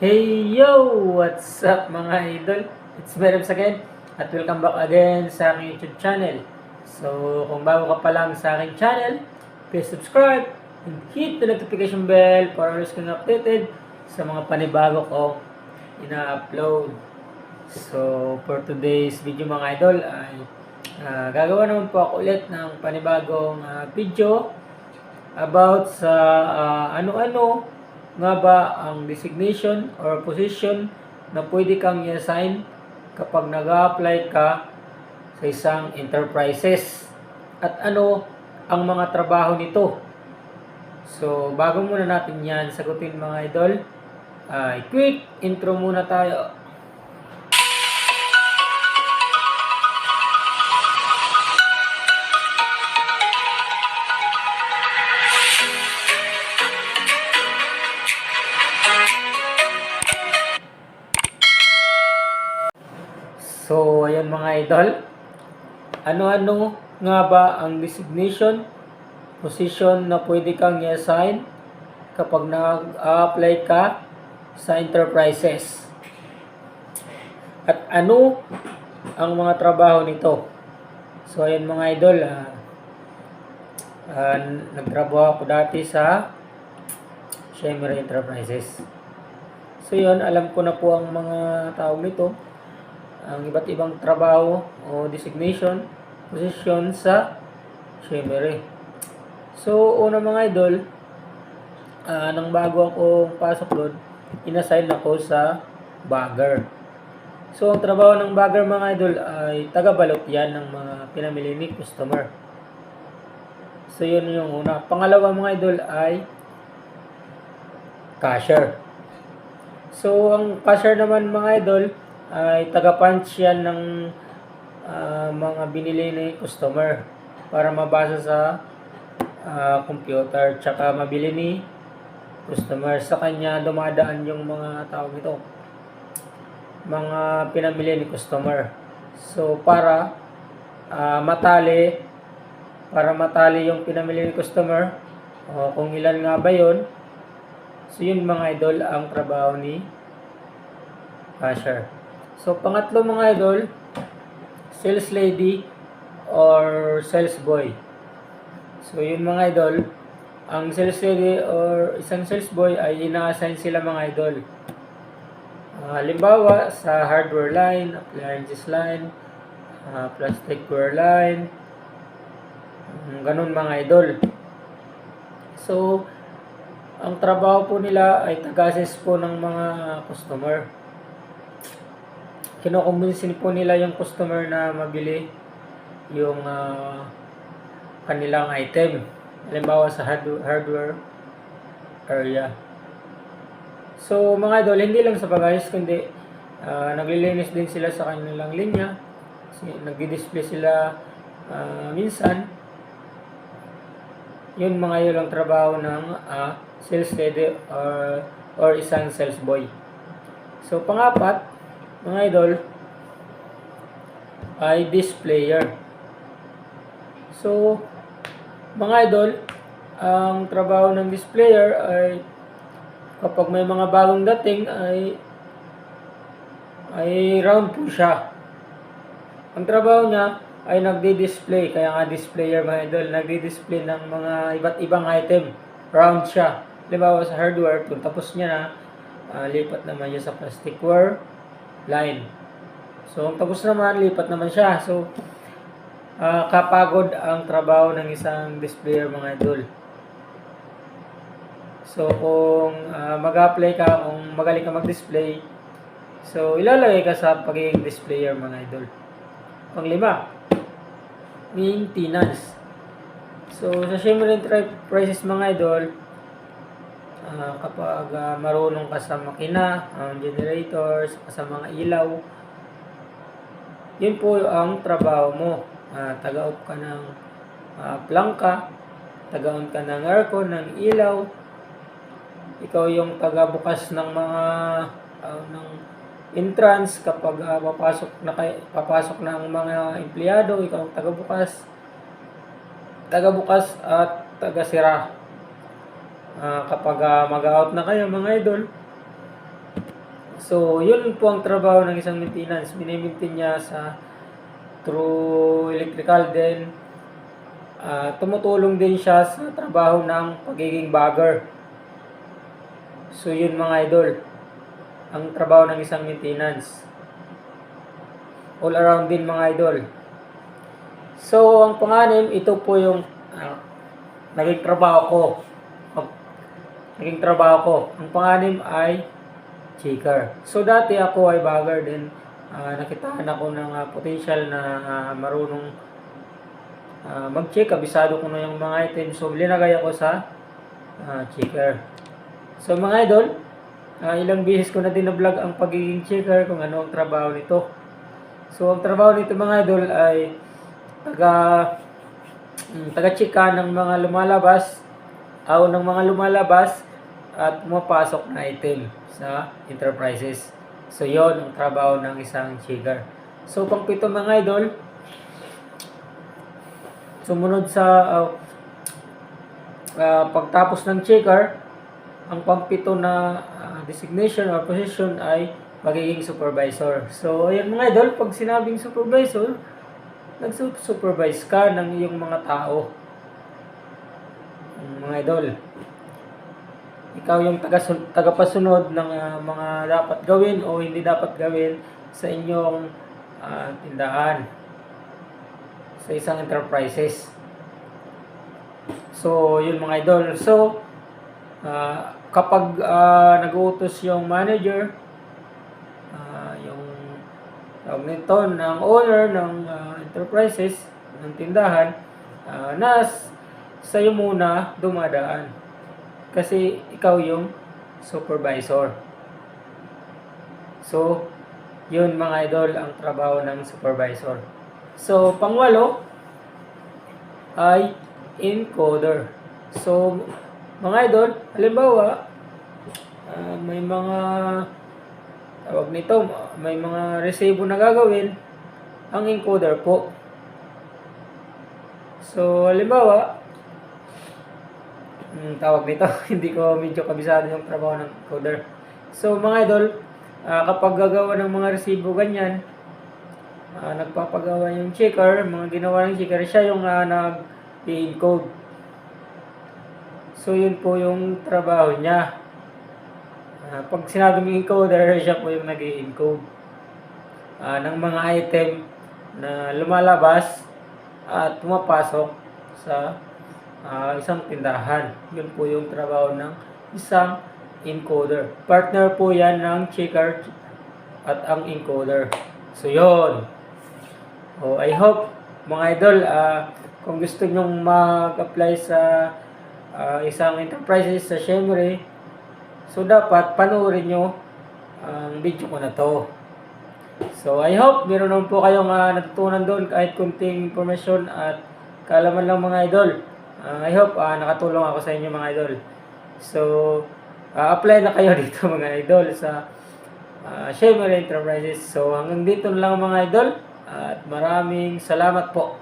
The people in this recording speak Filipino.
Hey yo! What's up mga idol? It's Merebs again at welcome back again sa aking YouTube channel. So kung bago ka pa lang sa aking channel, please subscribe and hit the notification bell para always kang updated sa mga panibago ko ina-upload. So for today's video mga idol ay ah, gagawa naman po ako ulit ng panibagong ah, video about sa ah, ano-ano nga ba ang designation or position na pwede kang i-assign kapag nag apply ka sa isang enterprises at ano ang mga trabaho nito. So, bago muna natin yan sagutin mga idol, ay quick intro muna tayo. Mga idol. Ano-ano nga ba ang designation, position na pwede kang i-assign kapag nag-apply ka sa enterprises? At ano ang mga trabaho nito? So, ayan mga idol. ah, ah, nagtrabaho ako dati sa Shemira Enterprises. So, yun, alam ko na po ang mga tawag nito ang iba't ibang trabaho o designation, position sa Shemere. So, una mga idol, ah, nang bago akong pasok doon, inassign ako sa bagger. So, ang trabaho ng bagger mga idol ay taga-balot yan ng mga pinamili ni customer. So, yun yung una. Pangalawa mga idol ay cashier. So, ang cashier naman mga idol, ay taga-punch yan ng ah, mga binili ni customer para mabasa sa ah, computer. Tsaka mabili ni customer. Sa kanya dumadaan yung mga tawag ito mga pinamili ni customer. So para ah, matali para matali yung pinamili ni customer o kung ilan nga ba yun. So yun mga idol ang trabaho ni cashier So, pangatlo mga idol, sales lady or sales boy. So, yun mga idol, ang sales lady or isang sales boy ay ina-assign sila mga idol. Ah, halimbawa, sa hardware line, appliances line, ah, plasticware line, mm, ganun mga idol. So, ang trabaho po nila ay taga-assess po ng mga customer kinokumbinsin po nila yung customer na mabili yung ah, kanilang item. Halimbawa sa hard- hardware area. So mga idol, hindi lang sa pag-ayos kundi ah, naglilinis din sila sa kanilang linya. Nagdi-display sila ah, minsan. Yun mga yun ang trabaho ng ah, sales lady or, or isang sales boy. So pangapat, mga idol, ay displayer. So, mga idol, ang trabaho ng displayer ay kapag may mga bagong dating ay ay round po siya. Ang trabaho niya ay nagdi-display, kaya nga displayer mga idol, nagdi-display ng mga iba't ibang item. Round siya. Halimbawa sa hardware, kung tapos niya na, ah, lipat naman niya sa plasticware, line. So, ang tapos naman, lipat naman siya. So, ah, kapagod ang trabaho ng isang displayer mga idol. So, kung ah, mag-apply ka, kung magaling ka mag-display, so, ilalagay ka sa pagiging displayer mga idol. Panglima, maintenance. So, sa Shimmer Enterprises mga idol, Ah, kapag ah, marunong ka sa makina, ang generators, sa mga ilaw, yun po ang trabaho mo. Ah, taga-off ka ng ah, plangka, taga-on ka ng aircon, ng ilaw, ikaw yung taga-bukas ng mga ah, ng entrance kapag ah, papasok na kay, papasok ang mga empleyado, ikaw ang taga-bukas, taga-bukas at taga-sira. Ah, kapag ah, mag-out na kayo mga idol, So, yun po ang trabaho ng isang maintenance. Minimaintain niya sa through electrical din. Ah, tumutulong din siya sa trabaho ng pagiging bagger. So, yun mga idol. Ang trabaho ng isang maintenance. All around din mga idol. So, ang panganim, ito po yung ah, naging trabaho ko. Naging trabaho ko. Ang panganim ay checker. So, dati ako ay bagger din. Ah, nakitaan ako ng ah, potential na ah, marunong ah, mag-check. Kabisado ko na yung mga items. So, linagay ako sa ah, checker. So, mga idol, ah, ilang beses ko na din na-vlog ang pagiging checker kung ano ang trabaho nito. So, ang trabaho nito mga idol ay taga mm, taga-check ka ng mga lumalabas o ng mga lumalabas at pumapasok na item sa enterprises. So, yon ang trabaho ng isang checker. So, pang pito mga idol, sumunod sa ah, ah, pagtapos ng checker, ang pampito na ah, designation or position ay magiging supervisor. So, ayan mga idol, pag sinabing supervisor, nag-supervise ka ng iyong mga tao. Mga idol. Ikaw yung taga tagapasunod ng ah, mga dapat gawin o hindi dapat gawin sa inyong ah, tindahan sa isang enterprises. So, yun mga idol. So, ah, kapag ah, nag-uutos yung manager, ah, yung tawag nito ng owner ng ah, enterprises, ng tindahan, ah, nas sa'yo muna dumadaan. Kasi ikaw yung supervisor. So, yun mga idol ang trabaho ng supervisor. So, pangwalo ay encoder. So, mga idol, halimbawa, ah, may mga tawag nito, may mga resibo na gagawin, ang encoder po. So, halimbawa, mm, tawag nito, hindi ko medyo kabisado yung trabaho ng encoder. So, mga idol, ah, kapag gagawa ng mga resibo ganyan, ah, nagpapagawa yung checker, mga ginawa ng checker, siya yung ah, nag-encode. So, yun po yung trabaho niya. Ah, pag sinabi ng encoder, siya po yung nag encode ah, ng mga item na lumalabas at pumapasok sa ah, isang tindahan. Yun po yung trabaho ng isang encoder. Partner po yan ng checker at ang encoder. So, yun. Oh, I hope, mga idol, ah, kung gusto nyong mag-apply sa ah, isang enterprises sa Shemre, so dapat panoorin nyo ang video ko na to. So, I hope meron naman po kayong ah, natutunan doon kahit kunting information at kaalaman lang mga idol. Ah, I hope ah, nakatulong ako sa inyo mga idol. So, ah, apply na kayo dito mga idol sa uh, Shemre Enterprises. So, hanggang dito lang mga idol at maraming salamat po.